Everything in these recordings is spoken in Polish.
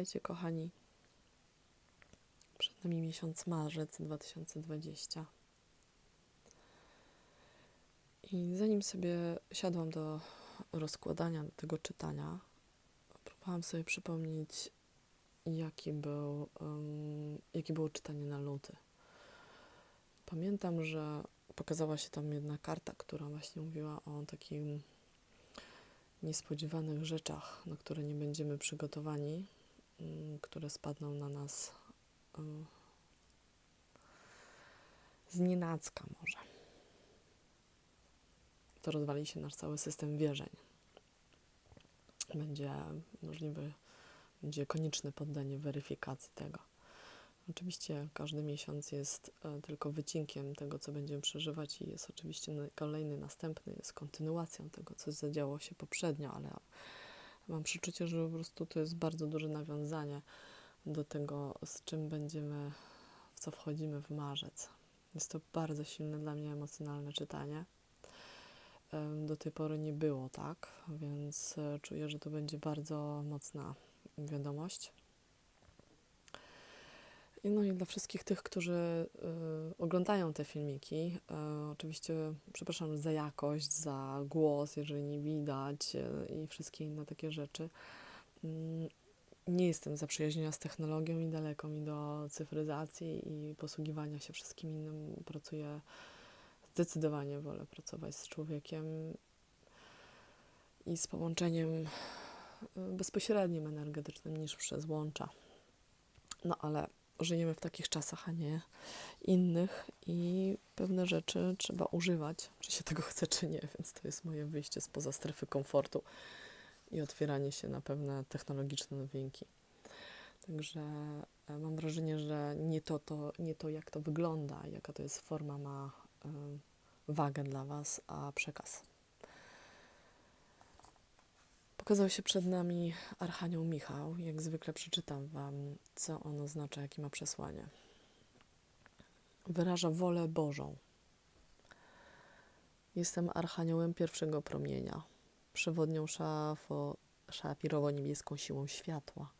Witajcie, kochani. Przed nami miesiąc marzec 2020. I zanim sobie siadłam do rozkładania, do tego czytania, próbowałam sobie przypomnieć, jaki był, um, jakie było czytanie na luty. Pamiętam, że pokazała się tam jedna karta, która właśnie mówiła o takim niespodziewanych rzeczach, na które nie będziemy przygotowani, które spadną na nas y, z nienacka może. To rozwali się nasz cały system wierzeń. Będzie możliwe, będzie konieczne poddanie weryfikacji tego. Oczywiście każdy miesiąc jest e, tylko wycinkiem tego, co będziemy przeżywać, i jest oczywiście kolejny, następny, jest kontynuacją tego, co zadziało się poprzednio, ale mam przeczucie, że po prostu to jest bardzo duże nawiązanie do tego, z czym będziemy, w co wchodzimy w marzec. Jest to bardzo silne dla mnie emocjonalne czytanie. Do tej pory nie było tak, więc e, czuję, że to będzie bardzo mocna wiadomość. No i dla wszystkich tych, którzy y, oglądają te filmiki, y, oczywiście przepraszam za jakość, za głos, jeżeli nie widać y, i wszystkie inne takie rzeczy. Mm, nie jestem zaprzyjaźniona z technologią i daleko mi do cyfryzacji i posługiwania się wszystkim innym. Pracuję zdecydowanie, wolę pracować z człowiekiem i z połączeniem bezpośrednim energetycznym niż przez łącza. No ale żyjemy w takich czasach, a nie innych i pewne rzeczy trzeba używać, czy się tego chce, czy nie, więc to jest moje wyjście spoza strefy komfortu i otwieranie się na pewne technologiczne nowinki. Także e, mam wrażenie, że nie to, to, nie to jak to wygląda, jaka to jest forma, ma y, wagę dla Was, a przekaz. Pokazał się przed nami Archanioł Michał. Jak zwykle przeczytam Wam, co on oznacza, jakie ma przesłanie. Wyraża wolę Bożą. Jestem Archaniołem pierwszego promienia, przewodnią szafo, szafirowo-niebieską siłą światła.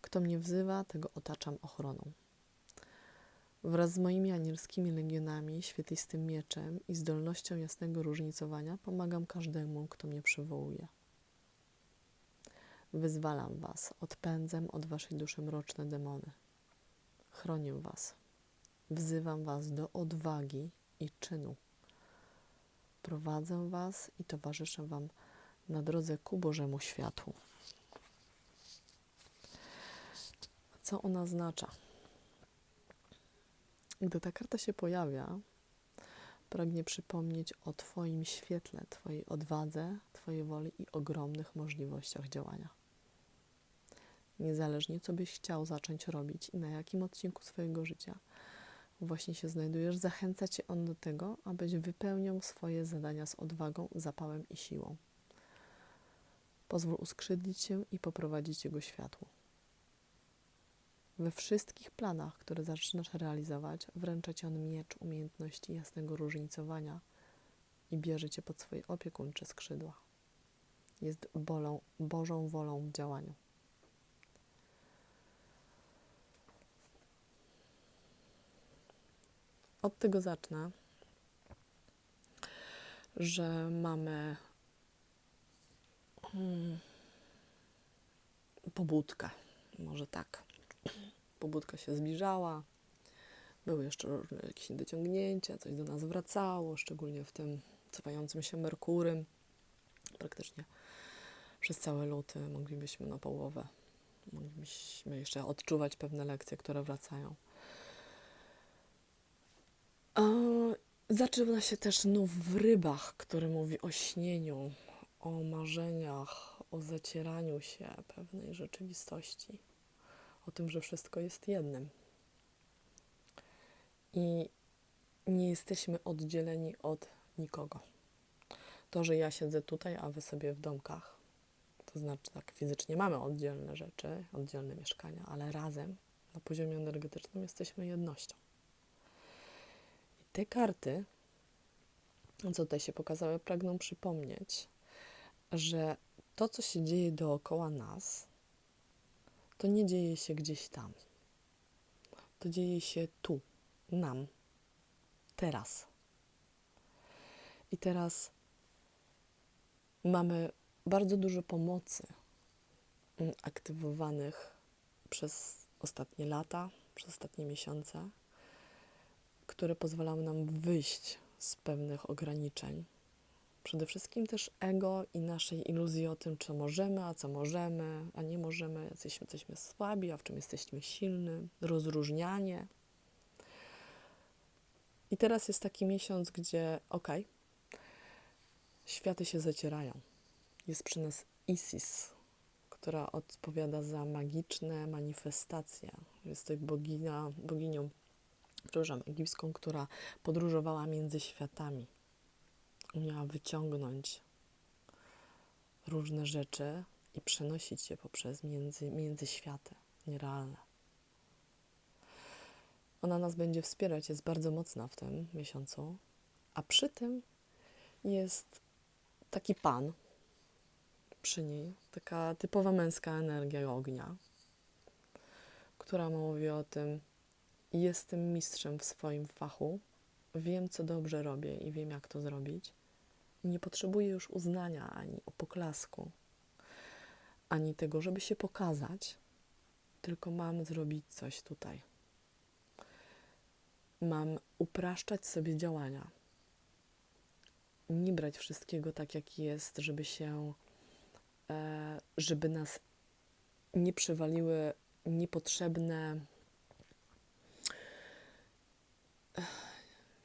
Kto mnie wzywa, tego otaczam ochroną. Wraz z moimi anielskimi legionami, świetlistym mieczem i zdolnością jasnego różnicowania pomagam każdemu, kto mnie przywołuje. Wyzwalam was, odpędzam od waszej duszy mroczne demony. Chronię was. Wzywam was do odwagi i czynu. Prowadzę was i towarzyszę wam na drodze ku Bożemu światłu. Co ona oznacza? Gdy ta karta się pojawia, pragnie przypomnieć o Twoim świetle, Twojej odwadze, Twojej woli i ogromnych możliwościach działania. Niezależnie co byś chciał zacząć robić i na jakim odcinku swojego życia właśnie się znajdujesz, zachęca Cię on do tego, abyś wypełniał swoje zadania z odwagą, zapałem i siłą. Pozwól uskrzydlić się i poprowadzić Jego światło. We wszystkich planach, które zaczynasz realizować, wręcza Ci on miecz umiejętności jasnego różnicowania i bierze Cię pod swoje opiekuńcze skrzydła. Jest bolą, Bożą wolą w działaniu. Od tego zacznę, że mamy hmm, pobudkę, może tak. Pobudka się zbliżała, były jeszcze jakieś dociągnięcia, coś do nas wracało, szczególnie w tym cofającym się Merkurym. Praktycznie przez cały luty moglibyśmy na połowę, moglibyśmy jeszcze odczuwać pewne lekcje, które wracają. Zaczyna się też nów w rybach, który mówi o śnieniu, o marzeniach, o zacieraniu się pewnej rzeczywistości, o tym, że wszystko jest jednym. I nie jesteśmy oddzieleni od nikogo. To, że ja siedzę tutaj, a wy sobie w domkach, to znaczy tak, fizycznie mamy oddzielne rzeczy, oddzielne mieszkania, ale razem na poziomie energetycznym jesteśmy jednością. Te karty, co tutaj się pokazały, pragną przypomnieć, że to, co się dzieje dookoła nas, to nie dzieje się gdzieś tam. To dzieje się tu, nam, teraz. I teraz mamy bardzo dużo pomocy mm, aktywowanych przez ostatnie lata, przez ostatnie miesiące, które pozwalały nam wyjść z pewnych ograniczeń. Przede wszystkim też ego i naszej iluzji o tym, co możemy, a co możemy, a nie możemy, jesteśmy, jesteśmy słabi, a w czym jesteśmy silni, rozróżnianie. I teraz jest taki miesiąc, gdzie okej, okay, światy się zacierają. Jest przy nas Isis, która odpowiada za magiczne manifestacje. Jest to bogina, boginią, przepraszam, egipską, która podróżowała między światami. Umiała wyciągnąć różne rzeczy i przenosić je poprzez między, między światy nierealne. Ona nas będzie wspierać, jest bardzo mocna w tym miesiącu, a przy tym jest taki pan przy niej, taka typowa męska energia ognia, która mówi o tym, jestem mistrzem w swoim fachu, wiem, co dobrze robię i wiem, jak to zrobić. Nie potrzebuję już uznania ani poklasku, ani tego, żeby się pokazać, tylko mam zrobić coś tutaj. Mam upraszczać sobie działania. Nie brać wszystkiego tak, jak jest, żeby się, e, żeby nas nie przywaliły niepotrzebne,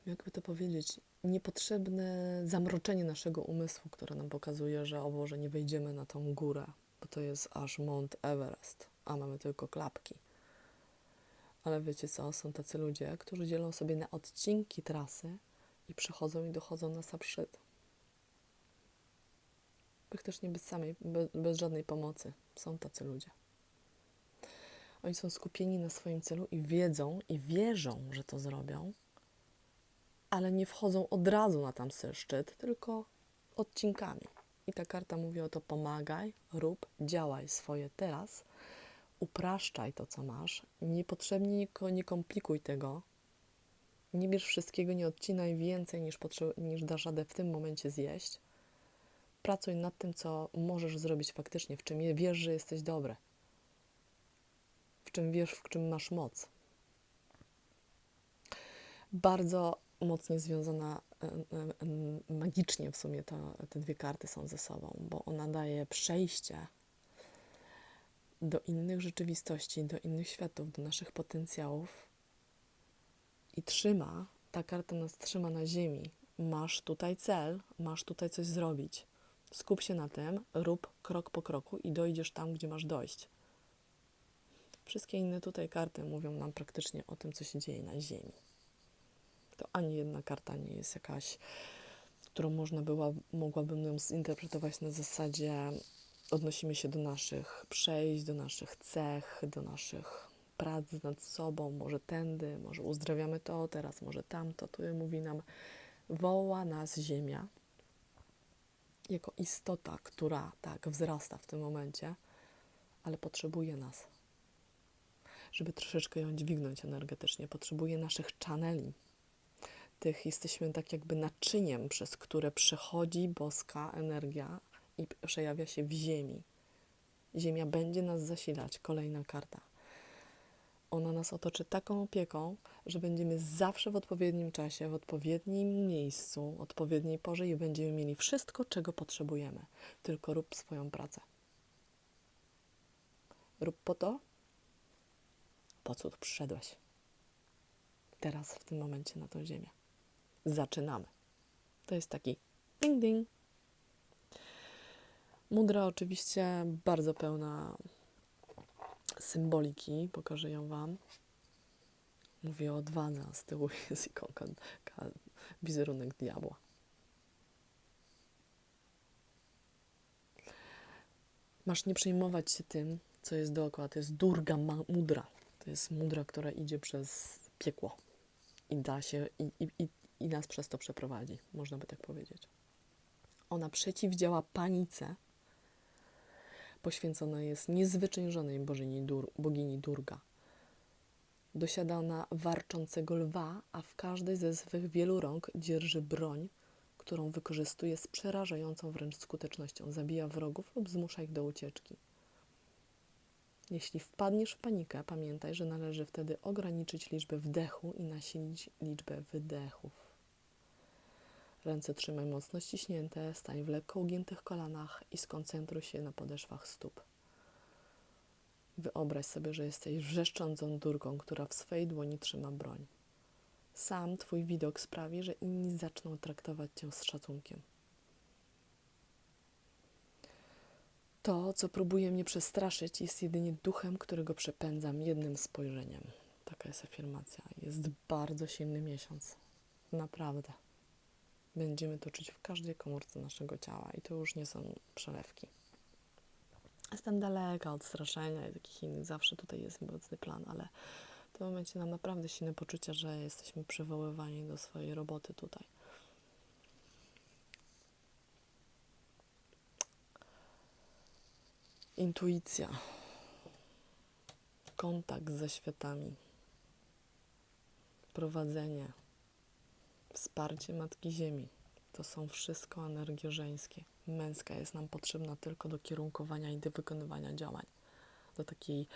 jakby to powiedzieć, niepotrzebne zamroczenie naszego umysłu, które nam pokazuje, że o Boże, nie wejdziemy na tą górę, bo to jest aż Mount Everest, a mamy tylko klapki. Ale wiecie co, są tacy ludzie, którzy dzielą sobie na odcinki trasy i przychodzą i dochodzą na sam szczyt. Praktycznie bez samej, bez, bez żadnej pomocy. Są tacy ludzie. Oni są skupieni na swoim celu i wiedzą i wierzą, że to zrobią, ale nie wchodzą od razu na tam szczyt, tylko odcinkami. I ta karta mówi o to: pomagaj, rób, działaj swoje teraz, upraszczaj to, co masz, niepotrzebnie nie komplikuj tego, nie bierz wszystkiego, nie odcinaj więcej niż, niż dasz radę w tym momencie zjeść. Pracuj nad tym, co możesz zrobić faktycznie, w czym wiesz, że jesteś dobry, w czym wiesz, w czym masz moc. Bardzo mocnie związana e, e, magicznie w sumie te dwie karty są ze sobą, bo ona daje przejście do innych rzeczywistości, do innych światów, do naszych potencjałów i trzyma, ta karta nas trzyma na ziemi. Masz tutaj cel, masz tutaj coś zrobić. Skup się na tym, rób krok po kroku i dojdziesz tam, gdzie masz dojść. Wszystkie inne tutaj karty mówią nam praktycznie o tym, co się dzieje na ziemi to ani jedna karta nie jest jakaś, którą można była, mogłabym ją zinterpretować na zasadzie odnosimy się do naszych przejść, do naszych cech, do naszych prac nad sobą, może tędy, może uzdrawiamy to, teraz może tamto. Tu mówi nam, woła nas Ziemia jako istota, która tak wzrasta w tym momencie, ale potrzebuje nas. Żeby troszeczkę ją dźwignąć energetycznie, potrzebuje naszych channeli, tych jesteśmy tak jakby naczyniem, przez które przechodzi boska energia i przejawia się w ziemi. Ziemia będzie nas zasilać. Kolejna karta. Ona nas otoczy taką opieką, że będziemy zawsze w odpowiednim czasie, w odpowiednim miejscu, odpowiedniej porze i będziemy mieli wszystko, czego potrzebujemy. Tylko rób swoją pracę. Rób po to, po co tu przyszedłeś. Teraz, w tym momencie, na tą ziemię zaczynamy. To jest taki ding ding. Mudra oczywiście bardzo pełna symboliki, pokażę ją Wam. Mówię o odwadze, z tyłu jest ikonka, wizerunek diabła. Masz nie przejmować się tym, co jest dookoła. To jest durga mudra. To jest mudra, która idzie przez piekło i da się, i, i, i i nas przez to przeprowadzi, można by tak powiedzieć. Ona przeciwdziała panice, poświęcona jest niezwyciężonej bożyni Dur, bogini Durga. Dosiada ona warczącego lwa, a w każdej ze swych wielu rąk dzierży broń, którą wykorzystuje z przerażającą wręcz skutecznością. Zabija wrogów lub zmusza ich do ucieczki. Jeśli wpadniesz w panikę, pamiętaj, że należy wtedy ograniczyć liczbę wdechu i nasilić liczbę wydechów. Ręce trzymaj mocno ściśnięte, stań w lekko ugiętych kolanach i skoncentruj się na podeszwach stóp. Wyobraź sobie, że jesteś wrzeszczącą durką, która w swej dłoni trzyma broń. Sam twój widok sprawi, że inni zaczną traktować cię z szacunkiem. To, co próbuje mnie przestraszyć, jest jedynie duchem, którego przepędzam jednym spojrzeniem. Taka jest afirmacja. Jest bardzo silny miesiąc. Naprawdę. Będziemy to czuć w każdej komórce naszego ciała i to już nie są przelewki. Jestem daleka od straszenia i takich innych. Zawsze tutaj jest obecny plan, ale w tym momencie mam naprawdę silne poczucie, że jesteśmy przywoływani do swojej roboty tutaj. Intuicja, kontakt ze światami, prowadzenie, wsparcie Matki Ziemi. To są wszystko energie żeńskie. Męska jest nam potrzebna tylko do kierunkowania i do wykonywania działań, do takiej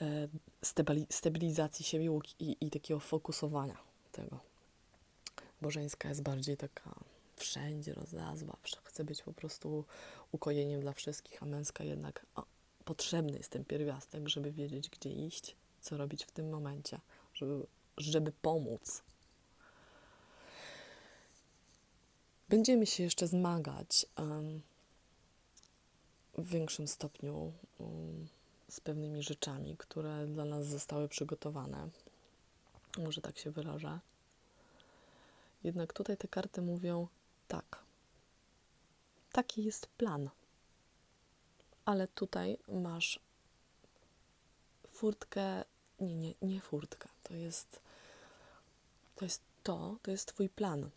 e, stabili- stabilizacji siebie i, i takiego fokusowania tego. Bo żeńska jest bardziej taka wszędzie rozlazła, chce być po prostu ukojeniem dla wszystkich, a męska jednak o, potrzebny jest ten pierwiastek, żeby wiedzieć, gdzie iść, co robić w tym momencie, żeby, żeby pomóc. Będziemy się jeszcze zmagać um, w większym stopniu um, z pewnymi rzeczami, które dla nas zostały przygotowane. Może tak się wyrażę. Jednak tutaj te karty mówią tak. Taki jest plan. Ale tutaj masz furtkę, nie, nie, nie furtkę. To jest to jest to, to jest twój plan.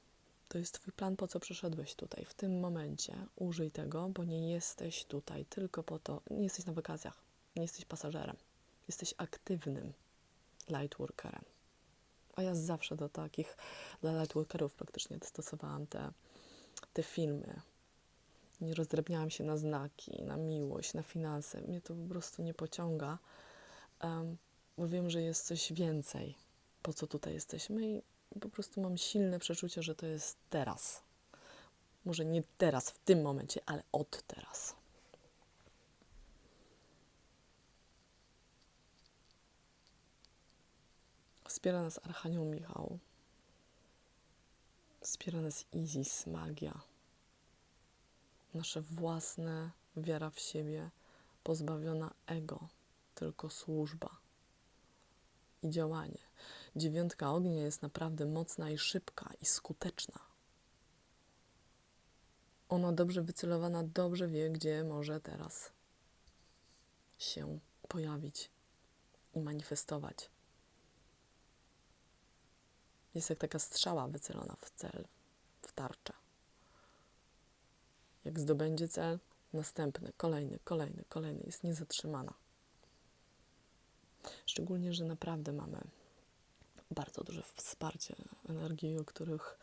To jest twój plan, po co przyszedłeś tutaj. W tym momencie użyj tego, bo nie jesteś tutaj tylko po to, nie jesteś na wakacjach, nie jesteś pasażerem. Jesteś aktywnym lightworkerem. A ja zawsze do takich, dla lightworkerów praktycznie stosowałam te, te filmy. Nie rozdrabniałam się na znaki, na miłość, na finanse. Mnie to po prostu nie pociąga, um, bo wiem, że jest coś więcej, po co tutaj jesteśmy i po prostu mam silne przeczucie, że to jest teraz. Może nie teraz, w tym momencie, ale od teraz. Wspiera nas Archanioł Michał. Wspiera nas Isis, magia. Nasze własne wiara w siebie, pozbawiona ego, tylko służba i działanie. Dziewiątka ognia jest naprawdę mocna i szybka i skuteczna. Ona dobrze wycelowana, dobrze wie, gdzie może teraz się pojawić i manifestować. Jest jak taka strzała wycelona w cel, w tarczę. Jak zdobędzie cel, następny, kolejny, kolejny, kolejny, jest niezatrzymana. Szczególnie, że naprawdę mamy bardzo duże wsparcie energii, o których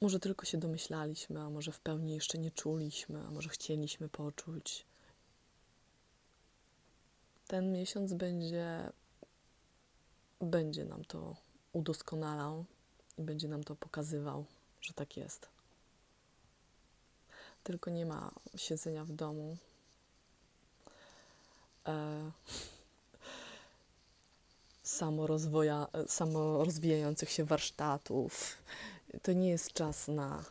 może tylko się domyślaliśmy, a może w pełni jeszcze nie czuliśmy, a może chcieliśmy poczuć. Ten miesiąc będzie, będzie nam to udoskonalał i będzie nam to pokazywał, że tak jest. Tylko nie ma siedzenia w domu. E samorozwoja, samorozwijających się warsztatów. To nie jest czas na,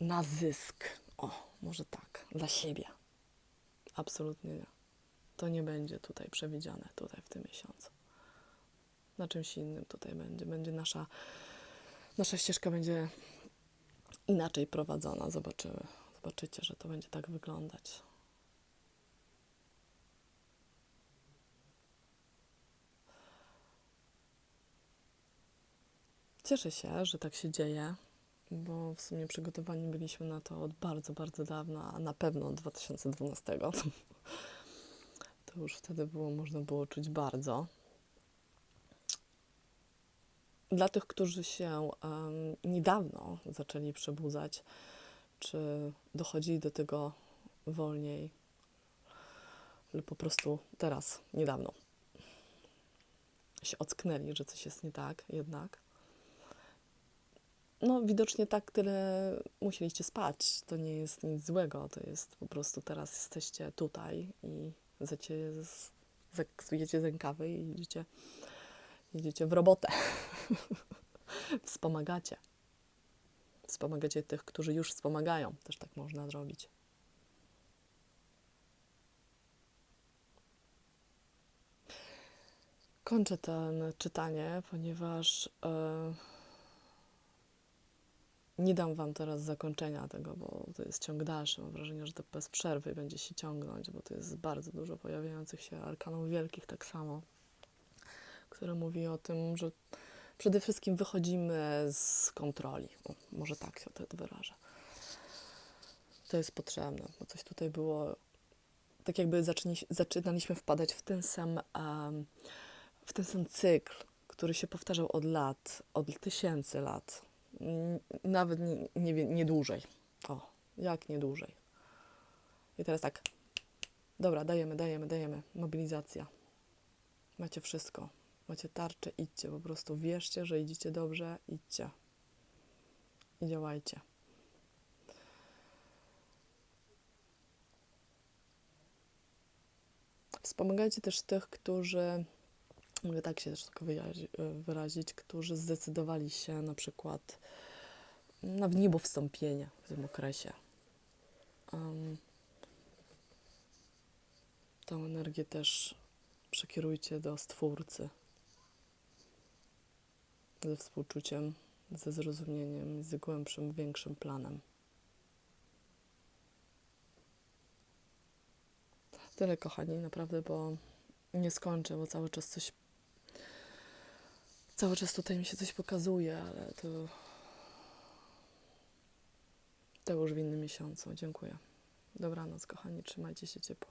na zysk. O, może tak, dla siebie. Absolutnie nie. To nie będzie tutaj przewidziane, tutaj w tym miesiącu. Na czymś innym tutaj będzie. Będzie nasza, nasza ścieżka będzie inaczej prowadzona. Zobaczymy. Zobaczycie, że to będzie tak wyglądać. Cieszę się, że tak się dzieje. bo w sumie przygotowani byliśmy na to od bardzo, bardzo dawna, a na pewno od 2012. To, już wtedy było, można było czuć bardzo. Dla tych, którzy się em, niedawno zaczęli przebudzać, czy dochodzili do tego wolniej, lub po prostu teraz, niedawno się ocknęli, że coś jest nie tak jednak. No, widocznie tak tyle musieliście spać. To nie jest nic złego, to jest po prostu teraz jesteście tutaj i zecie z, zjecie z rękawy i idziecie, idziecie w robotę. Wspomagacie. Wspomagacie tych, którzy już wspomagają. Też tak można zrobić. Kończę to czytanie, ponieważ e, nie dam Wam teraz zakończenia tego, bo to jest ciąg dalszy. Mam wrażenie, że to bez przerwy będzie się ciągnąć, bo to jest bardzo dużo pojawiających się arkanów wielkich tak samo, które mówi o tym, że przede wszystkim wychodzimy z kontroli. O, może tak się to wyrażę. To jest potrzebne, bo coś tutaj było, tak jakby zaczyni, zaczynaliśmy wpadać w ten sam, w ten sam cykl, który się powtarzał od lat, od tysięcy lat. Nawet nie, nie, nie dłużej. O, jak nie dłużej. I teraz tak. Dobra, dajemy, dajemy, dajemy. Mobilizacja. Macie wszystko. Macie tarczę, idźcie. Po prostu wierzcie, że idziecie dobrze, idźcie. I działajcie. Wspomagajcie też tych, którzy, mogę tak się też tylko wyrazi- wyrazić, którzy zdecydowali się na przykład na w niebo wstąpienie w tym okresie. Um, tą energię też przekierujcie do Stwórcy. Ze współczuciem, ze zrozumieniem, z głębszym, większym planem. Tyle, kochani, naprawdę, bo nie skończę, bo cały czas coś. Cały czas tutaj mi się coś pokazuje, ale to. To już w innym miesiącu. Dziękuję. Dobranoc, kochani, trzymajcie się ciepło.